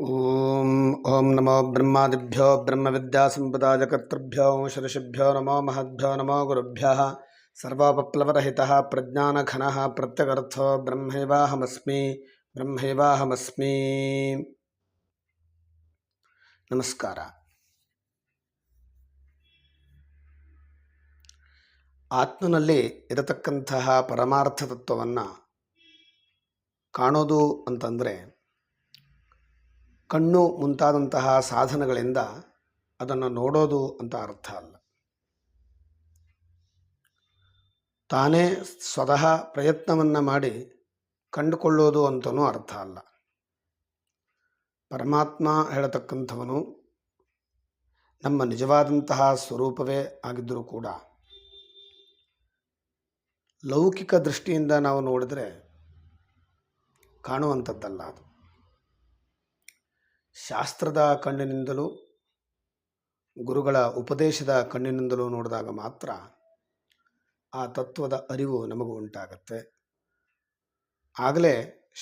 ॐ ॐ नमो ब्रह्मादिभ्यो ब्रह्मविद्यासम्पदायकर्तृभ्यो ऋषिभ्यो नमो महद्भ्यो नमो गुरुभ्यः सर्वोपप्लवरहितः प्रज्ञानघनः प्रत्यगर्थो ब्रह्मैवाहमस्मि ಬ್ರಹ್ಮೈವಾಹಮಸ್ಮಿ ನಮಸ್ಕಾರ ಆತ್ಮನಲ್ಲಿ ಇರತಕ್ಕಂತಹ ಪರಮಾರ್ಥ ತತ್ವವನ್ನು ಕಾಣೋದು ಅಂತಂದರೆ ಕಣ್ಣು ಮುಂತಾದಂತಹ ಸಾಧನಗಳಿಂದ ಅದನ್ನು ನೋಡೋದು ಅಂತ ಅರ್ಥ ಅಲ್ಲ. ತಾನೇ ಸ್ವತಃ ಪ್ರಯತ್ನವನ್ನು ಮಾಡಿ ಕಂಡುಕೊಳ್ಳೋದು ಅಂತನೂ ಅರ್ಥ ಅಲ್ಲ. ಪರಮಾತ್ಮ ಹೇಳತಕ್ಕಂಥವನು ನಮ್ಮ ನಿಜವಾದಂತಹ ಸ್ವರೂಪವೇ ಆಗಿದ್ದರೂ ಕೂಡ ಲೌಕಿಕ ದೃಷ್ಟಿಯಿಂದ ನಾವು ನೋಡಿದರೆ ಕಾಣುವಂಥದ್ದಲ್ಲ ಅದು. ಶಾಸ್ತ್ರದ ಕಣ್ಣಿನಿಂದಲೂ, ಗುರುಗಳ ಉಪದೇಶದ ಕಣ್ಣಿನಿಂದಲೂ ನೋಡಿದಾಗ ಮಾತ್ರ ಆ ತತ್ವದ ಅರಿವು ನಮಗೂ ಉಂಟಾಗತ್ತೆ. ಆಗಲೇ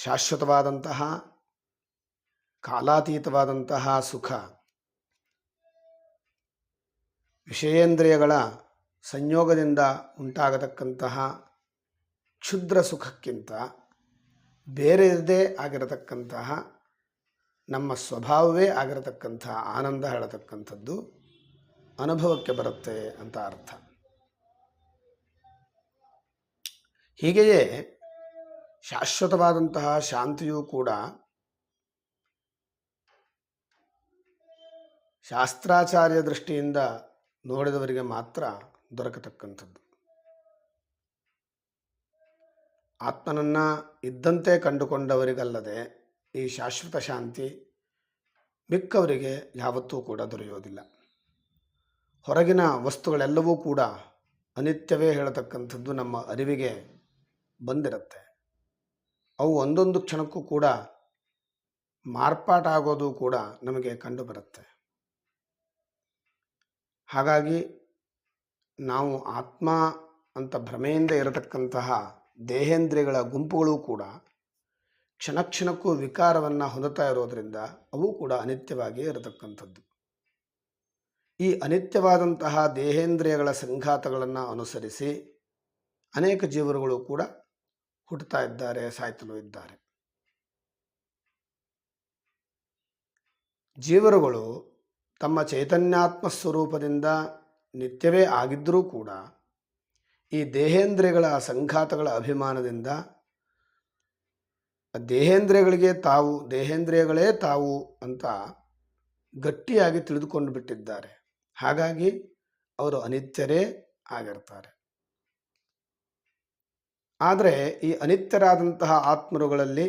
ಶಾಶ್ವತವಾದಂತಹ, ಕಾಲಾತೀತವಾದಂತಹ ಸುಖ, ವಿಷಯೇಂದ್ರಿಯಗಳ ಸಂಯೋಗದಿಂದ ಉಂಟಾಗತಕ್ಕಂತಹ ಕ್ಷುದ್ರ ಸುಖಕ್ಕಿಂತ ಬೇರೆಯದೇ ಆಗಿರತಕ್ಕಂತಹ ನಮ್ಮ ಸ್ವಭಾವವೇ ಆಗಿರತಕ್ಕಂಥ ಆನಂದ ಹೇಳತಕ್ಕಂಥದ್ದು ಅನುಭವಕ್ಕೆ ಬರುತ್ತೆ ಅಂತ ಅರ್ಥ. ಹೀಗೆಯೇ ಶಾಶ್ವತವಾದಂತಹ ಶಾಂತಿಯೂ ಕೂಡ ಶಾಸ್ತ್ರಾಚಾರ್ಯ ದೃಷ್ಟಿಯಿಂದ ನೋಡಿದವರಿಗೆ ಮಾತ್ರ ದೊರಕತಕ್ಕಂಥದ್ದು. ಆತ್ಮನನ್ನು ಇದ್ದಂತೆ ಕಂಡುಕೊಂಡವರಿಗಲ್ಲದೆ ಈ ಶಾಶ್ವತ ಶಾಂತಿ ಮಿಕ್ಕವರಿಗೆ ಯಾವತ್ತೂ ಕೂಡ ದೊರೆಯೋದಿಲ್ಲ ಹೊರಗಿನ ವಸ್ತುಗಳೆಲ್ಲವೂ ಕೂಡ ಅನಿತ್ಯವೇ ಹೇಳತಕ್ಕಂಥದ್ದು ನಮ್ಮ ಅರಿವಿಗೆ ಬಂದಿರುತ್ತೆ. ಅವು ಒಂದೊಂದು ಕ್ಷಣಕ್ಕೂ ಕೂಡ ಮಾರ್ಪಾಟಾಗೋದು ಕೂಡ ನಮಗೆ ಕಂಡುಬರುತ್ತೆ. ಹಾಗಾಗಿ ನಾವು ಆತ್ಮ ಅಂತ ಭ್ರಮೆಯಿಂದ ಇರತಕ್ಕಂತಹ ದೇಹೇಂದ್ರಿಯಗಳ ಗುಂಪುಗಳು ಕೂಡ ಕ್ಷಣ ಕ್ಷಣಕ್ಕೂ ವಿಕಾರವನ್ನು ಹೊಂದುತ್ತಾ ಇರೋದರಿಂದ ಅವು ಕೂಡ ಅನಿತ್ಯವಾಗಿಯೇ ಇರತಕ್ಕಂಥದ್ದು. ಈ ಅನಿತ್ಯವಾದಂತಹ ದೇಹೇಂದ್ರಿಯಗಳ ಸಂಘಾತಗಳನ್ನು ಅನುಸರಿಸಿ ಅನೇಕ ಜೀವರುಗಳು ಕೂಡ ಹುಟ್ಟುತ್ತಾ ಇದ್ದಾರೆ, ಸಾಯ್ತಲೂ ಇದ್ದಾರೆ. ಜೀವರುಗಳು ತಮ್ಮ ಚೈತನ್ಯಾತ್ಮ ಸ್ವರೂಪದಿಂದ ನಿತ್ಯವೇ ಆಗಿದ್ದರೂ ಕೂಡ ಈ ದೇಹೇಂದ್ರಿಯಗಳ ಸಂಘಾತಗಳ ಅಭಿಮಾನದಿಂದ ದೇಹೇಂದ್ರಿಯಗಳಿಗೆ ತಾವು, ದೇಹೇಂದ್ರಿಯಗಳೇ ತಾವು ಅಂತ ಗಟ್ಟಿಯಾಗಿ ತಿಳಿದುಕೊಂಡು ಬಿಟ್ಟಿದ್ದಾರೆ. ಹಾಗಾಗಿ ಅವರು ಅನಿತ್ಯರೇ ಆಗಿರ್ತಾರೆ. ಆದರೆ ಈ ಅನಿತ್ಯರಾದಂತಹ ಆತ್ಮರುಗಳಲ್ಲಿ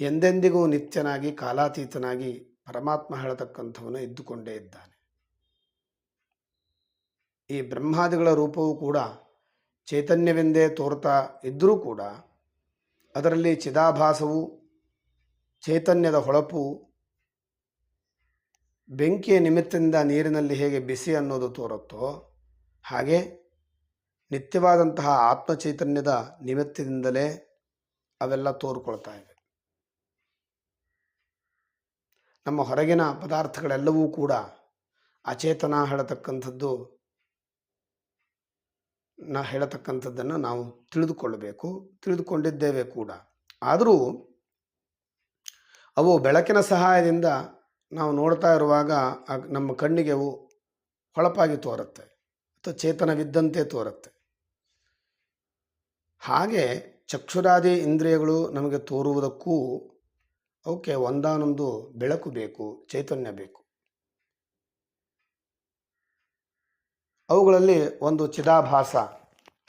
ಎಂದೆಂದಿಗೂ ನಿತ್ಯನಾಗಿ, ಕಾಲಾತೀತನಾಗಿ ಪರಮಾತ್ಮ ಹೇಳತಕ್ಕಂಥವನು ಇದ್ದುಕೊಂಡೇ ಇದ್ದಾನೆ. ಈ ಬ್ರಹ್ಮಾದಿಗಳ ರೂಪವೂ ಕೂಡ ಚೈತನ್ಯವೆಂದೇ ತೋರ್ತಾ ಇದ್ದರೂ ಕೂಡ ಅದರಲ್ಲಿ ಚಿದಾಭಾಸವು, ಚೈತನ್ಯದ ಹೊಳಪು, ಬೆಂಕಿಯ ನಿಮಿತ್ತದಿಂದ ನೀರಿನಲ್ಲಿ ಹೇಗೆ ಬಿಸಿ ಅನ್ನೋದು ತೋರುತ್ತೋ ಹಾಗೆ ನಿತ್ಯವಾದಂತಹ ಆತ್ಮಚೈತನ್ಯದ ನಿಮಿತ್ತದಿಂದಲೇ ಅವೆಲ್ಲ ತೋರ್ಕೊಳ್ತಾ ಇವೆ ನಮ್ಮ ಹೊರಗಿನ ಪದಾರ್ಥಗಳೆಲ್ಲವೂ ಕೂಡ ಅಚೇತನ ಹೇಳತಕ್ಕಂಥದ್ದು ನಾ ಹೇಳತಕ್ಕಂಥದ್ದನ್ನು ನಾವು ತಿಳಿದುಕೊಳ್ಳಬೇಕು, ತಿಳಿದುಕೊಂಡಿದ್ದೇವೆ ಕೂಡ. ಆದರೂ, ಅವು ಬೆಳಕಿನ ಸಹಾಯದಿಂದ ನಾವು ನೋಡ್ತಾ ಇರುವಾಗ ನಮ್ಮ ಕಣ್ಣಿಗೆ ಅವು ಹೊಳಪಾಗಿ ತೋರುತ್ತೆ, ಅಥವಾ ಚೇತನವಿದ್ದಂತೆ ತೋರುತ್ತೆ. ಹಾಗೆ ಚಕ್ಷುರಾದಿ ಇಂದ್ರಿಯಗಳು ನಮಗೆ ತೋರುವುದಕ್ಕೂ ಅವಕ್ಕೆ ಒಂದಾನೊಂದು ಬೆಳಕು ಬೇಕು, ಚೈತನ್ಯ ಬೇಕು. ಅವುಗಳಲ್ಲಿ ಒಂದು ಚಿದಾಭಾಸ,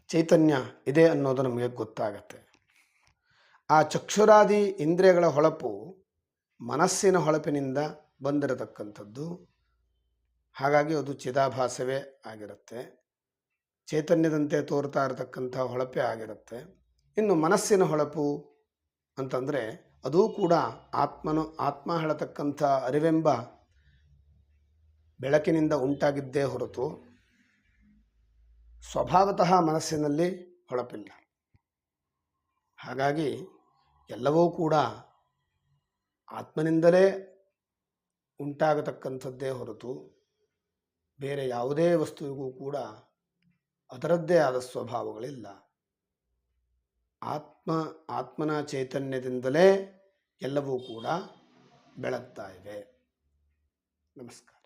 ಚೈತನ್ಯ ಇದೆ ಅನ್ನೋದು ನಮಗೆ ಗೊತ್ತಾಗತ್ತೆ. ಆ ಚಕ್ಷುರಾದಿ ಇಂದ್ರಿಯಗಳ ಹೊಳಪು ಮನಸ್ಸಿನ ಹೊಳಪಿನಿಂದ ಬಂದಿರತಕ್ಕಂಥದ್ದು. ಹಾಗಾಗಿ ಅದು ಚಿದಾಭಾಸವೇ ಆಗಿರುತ್ತೆ. ಚೈತನ್ಯದಂತೆ ತೋರ್ತಾ ಇರತಕ್ಕಂಥ ಹೊಳಪೇ ಆಗಿರುತ್ತೆ. ಇನ್ನು ಮನಸ್ಸಿನ ಹೊಳಪು ಅಂತಂದರೆ ಅದೂ ಕೂಡ ಆತ್ಮನು, ಆತ್ಮ ಹೇಳತಕ್ಕಂಥ ಅರಿವೆಂಬ ಬೆಳಕಿನಿಂದ ಉಂಟಾಗಿದ್ದೇ ಹೊರತು ಸ್ವಭಾವತಃ ಮನಸ್ಸಿನಲ್ಲಿ ಹೊಳಪಿಲ್ಲ. ಹಾಗಾಗಿ ಎಲ್ಲವೂ ಕೂಡ ಆತ್ಮನಿಂದಲೇ ಉಂಟಾಗತಕ್ಕಂಥದ್ದೇ ಹೊರತು ಬೇರೆ ಯಾವುದೇ ವಸ್ತುವಿಗೂ ಕೂಡ ಅದರದ್ದೇ ಆದ ಸ್ವಭಾವಗಳಿಲ್ಲ. ಆತ್ಮ, ಆತ್ಮನ ಚೈತನ್ಯದಿಂದಲೇ ಎಲ್ಲವೂ ಕೂಡ ಬೆಳಗ್ತಾ ಇವೆ ನಮಸ್ಕಾರ.